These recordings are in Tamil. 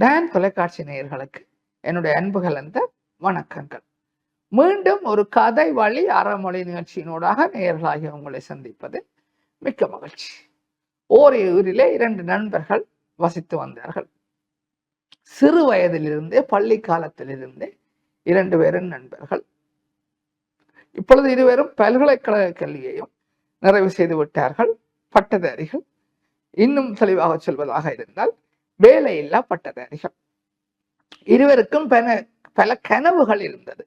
டேன் தொலைக்காட்சி நேயர்களுக்கு என்னுடைய அன்புகள் அந்த வணக்கங்கள். மீண்டும் ஒரு கதை வழி அறமொழி நிகழ்ச்சியினூடாக நேயர்களாகி உங்களை சந்திப்பது மிக்க மகிழ்ச்சி. ஓர் ஊரிலே இரண்டு நண்பர்கள் வசித்து வந்தார்கள். சிறு வயதிலிருந்தே பள்ளி காலத்திலிருந்தே இரண்டு பேரும் நண்பர்கள். இப்பொழுது இருவரும் பல்கலைக்கழக கல்வியையும் நிறைவு செய்து விட்டார்கள். பட்டதாரிகள் இன்னும் தெளிவாக சொல்வதாக இருந்தால் வேலையில்லா பட்டதாரிகள் இருவருக்கும் பல பல கனவுகள் இருந்தது.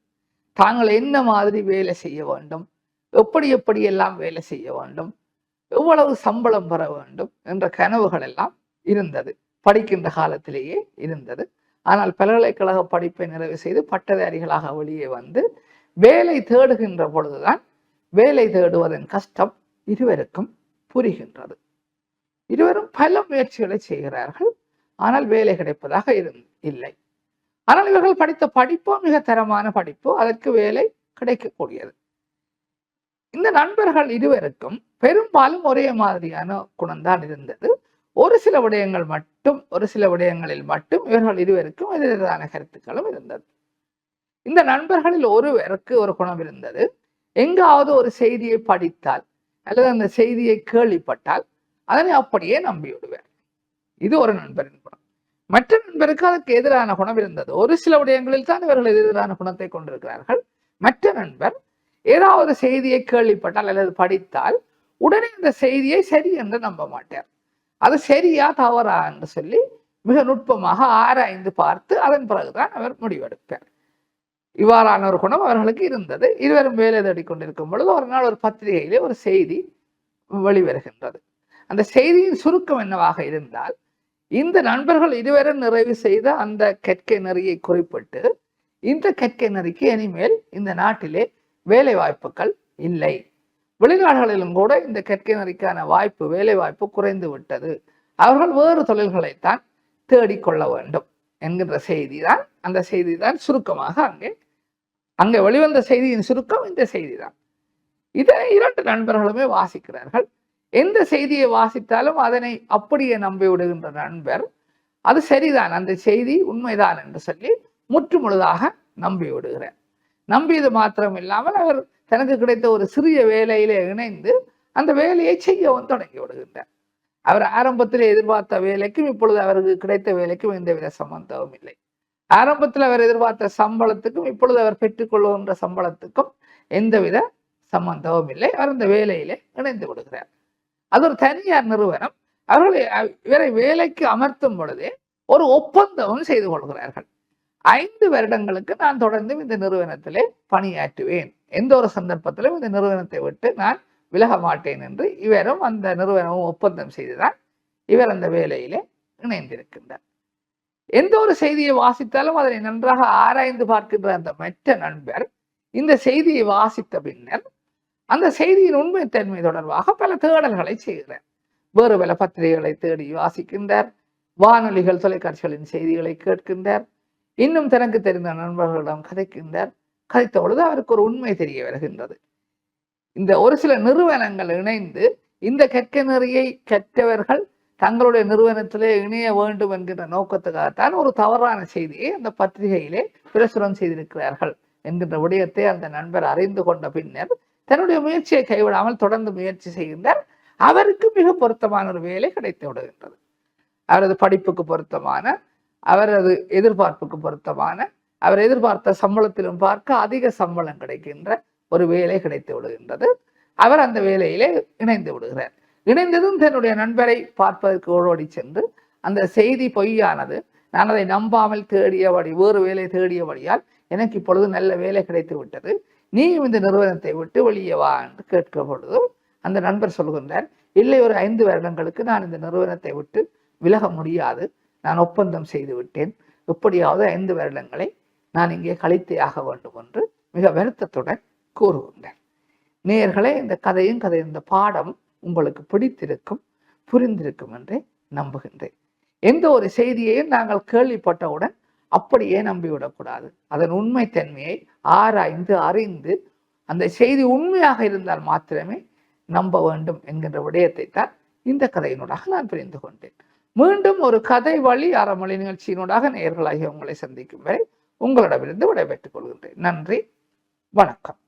தாங்கள் என்ன மாதிரி வேலை செய்ய வேண்டும்? எப்படி எப்படி எல்லாம் வேலை செய்ய வேண்டும்? எவ்வளவு சம்பளம் பெற வேண்டும்? என்ற கனவுகள் எல்லாம் இருந்தது. படிக்கின்ற காலத்திலேயே இருந்தது. ஆனால் பல்கலைக்கழக படிப்பை நிறைவு செய்து பட்டதாரிகளாக வெளியே வந்து வேலை தேடுகின்ற பொழுதுதான் வேலை தேடுவதன் கஷ்டம் இருவருக்கும் புரிகின்றது. இருவரும் பல முயற்சிகளை செய்கிறார்கள். ஆனால் வேலை கிடைப்பதாக இருந் இல்லை. ஆனால் இவர்கள் படித்த படிப்போ மிக தரமான படிப்பு அதற்கு வேலை கிடைக்கக்கூடியது. இந்த நண்பர்கள் இருவருக்கும் பெரும்பாலும் ஒரே மாதிரியான குணம்தான் இருந்தது. ஒரு சில விடயங்கள் மட்டும் ஒரு சில விடயங்களில் மட்டும் இவர்கள் இருவருக்கும் எதிரான கருத்துக்களும் இருந்தது. இந்த நண்பர்களில் ஒருவருக்கு ஒரு குணம் இருந்தது. எங்காவது ஒரு செய்தியை படித்தால் அல்லது அந்த செய்தியை கேள்விப்பட்டால் அதனை அப்படியே நம்பிவிடுவேன். இது ஒரு நண்பரின் குணம். மற்ற நண்பருக்கு அதற்கு எதிரான குணம் இருந்தது. ஒரு சில விடயங்களில் தான் இவர்கள் எதிரான குணத்தை கொண்டிருக்கிறார்கள். மற்ற நண்பர் ஏதாவது செய்தியை கேள்விப்பட்டால் அல்லது படித்தால் உடனே அந்த செய்தியை சரி என்று நம்ப மாட்டார். அது சரியா தவறா என்று சொல்லி மிக நுட்பமாக ஆராய்ந்து பார்த்து அதன் பிறகுதான் அவர் முடிவெடுப்பார். இவ்வாறான ஒரு குணம் அவர்களுக்கு இருந்தது. இருவரும் வேலை தேடி கொண்டிருக்கும் பொழுது ஒரு நாள் ஒரு பத்திரிகையிலே ஒரு செய்தி வெளிவருகின்றது. அந்த செய்தியின் சுருக்கம் என்னவாக இருந்தால் இந்த நண்பர்கள் இருவரும் நிறைவு செய்த அந்த கற்கை நெறியை குறிப்பிட்டு இந்த கற்கை நெறிக்கு இனிமேல் இந்த நாட்டிலே வேலை வாய்ப்புகள் இல்லை. வெளிநாடுகளிலும் கூட இந்த கற்கை நெறிக்கான வாய்ப்பு வேலை வாய்ப்பு குறைந்து விட்டது. அவர்கள் வேறு தொழில்களைத்தான் தேடிக்கொள்ள வேண்டும் என்கின்ற செய்தி தான் அந்த செய்தி தான் சுருக்கமாக அங்கே அங்கே வெளிவந்த செய்தியின் சுருக்கம் இந்த செய்தி தான் இதை இரண்டு நண்பர்களுமே வாசிக்கிறார்கள். எந்த செய்தியை வாசித்தாலும் அதனை அப்படியே நம்பி விடுகின்ற நண்பர் அது சரிதான் அந்த செய்தி உண்மைதான் என்று சொல்லி முற்றுமுழுதாக நம்பி விடுகிறார் நம்பியது மாத்திரம் இல்லாமல் அவர் தனக்கு கிடைத்த ஒரு சிறிய வேலையிலே இணைந்து அந்த வேலையை செய்யவும் தொடங்கி விடுகின்றார். அவர் ஆரம்பத்தில் எதிர்பார்த்த வேலைக்கும் இப்பொழுது அவருக்கு கிடைத்த வேலைக்கும் எந்தவித சம்பந்தமும் இல்லை. ஆரம்பத்தில் அவர் எதிர்பார்த்த சம்பளத்துக்கும் இப்பொழுது அவர் பெற்றுக்கொள்கின்ற சம்பளத்துக்கும் எந்தவித சம்பந்தமும் இல்லை. அவர் அந்த வேலையிலே இணைந்து விடுகிறார். அது ஒரு தனியார் நிறுவனம் அவர்களை இவரை வேலைக்கு அமர்த்தும் பொழுதே ஒரு ஒப்பந்தமும் செய்து கொள்கிறார்கள். ஐந்து வருடங்களுக்கு நான் தொடர்ந்து இந்த நிறுவனத்திலே பணியாற்றுவேன். எந்த ஒரு சந்தர்ப்பத்திலும் இந்த நிறுவனத்தை விட்டு நான் விலக மாட்டேன் என்று இவரும் அந்த நிறுவனமும் ஒப்பந்தம் செய்துதான் இவர் அந்த வேலையிலே இணைந்திருக்கின்றார். எந்த ஒரு செய்தியை வாசித்தாலும் அதனை நன்றாக ஆராய்ந்து பார்க்கின்ற அந்த மற்ற நண்பர் இந்த செய்தியை வாசித்த பின்னர் அந்த செய்தியின் உண்மைத்தன்மை தொடர்பாக பல தேடல்களை செய்கிறார். வேறு பல பத்திரிகைகளை தேடி வாசிக்கின்றார். வானொலிகள் தொலைக்காட்சிகளின் செய்திகளை கேட்கின்றார். இன்னும் தனக்கு தெரிந்த நண்பர்களிடம் கதைக்கின்றார். கதைத்த பொழுது அவருக்கு ஒரு உண்மை தெரிய வருகின்றது. இந்த ஒரு சில நிறுவனங்கள் இணைந்து இந்த கற்க நெறியை கற்றவர்கள் தங்களுடைய நிறுவனத்திலே இணைய வேண்டும் என்கின்ற நோக்கத்துக்காகத்தான் ஒரு தவறான செய்தியை அந்த பத்திரிகையிலே பிரசுரம் செய்திருக்கிறார்கள் என்கின்ற விடயத்தை அந்த நண்பர் அறிந்து கொண்ட பின்னர் தன்னுடைய முயற்சியை கைவிடாமல் தொடர்ந்து முயற்சி செய்கின்றார். அவருக்கு மிக பொருத்தமான ஒரு வேலை கிடைத்து விடுகின்றது. அவரது படிப்புக்கு பொருத்தமான அவரது எதிர்பார்ப்புக்கு பொருத்தமான அவர் எதிர்பார்த்த சம்பளத்திலும் பார்க்க அதிக சம்பளம் கிடைக்கின்ற ஒரு வேலை கிடைத்து விடுகின்றது. அவர் அந்த வேலையிலே இணைந்து விடுகிறார். இணைந்ததும் தன்னுடைய நண்பரை பார்ப்பதற்கு ஓடோடி சென்று அந்த செய்தி பொய்யானது நான் அதை நம்பாமல் தேடியபடி வேறு வேலை தேடியபடியால் எனக்கு இப்பொழுது நல்ல வேலை கிடைத்து விட்டது. நீயும் இந்த நிறுவனத்தை விட்டு வெளியே வா என்று கேட்கிற பொழுதும் அந்த நண்பர் சொல்கின்றார் இல்லை ஒரு ஐந்து வருடங்களுக்கு நான் இந்த நிறுவனத்தை விட்டு விலக முடியாது. நான் ஒப்பந்தம் செய்து விட்டேன். எப்படியாவது ஐந்து வருடங்களை நான் இங்கே கழித்தே ஆக வேண்டும் என்று மிக வருத்தத்துடன் கூறுகின்றேன் நேயர்களே இந்த கதையும் கதை இந்த பாடம் உங்களுக்கு பிடித்திருக்கும் புரிந்திருக்கும் என்று நம்புகின்றேன். எந்த ஒரு செய்தியையும் நாங்கள் கேள்விப்பட்டவுடன் அப்படியே நம்பிவிடக்கூடாது. அதன் உண்மை தன்மையை ஆராய்ந்து அறிந்து அந்த செய்தி உண்மையாக இருந்தால் மாத்திரமே நம்ப வேண்டும் என்கின்ற விடயத்தை தான் இந்த கதையினூடாக நான் புரிந்து கொண்டேன். மீண்டும் ஒரு கதை வழி அறமொழி நிகழ்ச்சியினூடாக நேர்களாகி உங்களை சந்திக்கும் வரை உங்களிடமிருந்து விடைபெற்றுக் கொள்கின்றேன். நன்றி. வணக்கம்.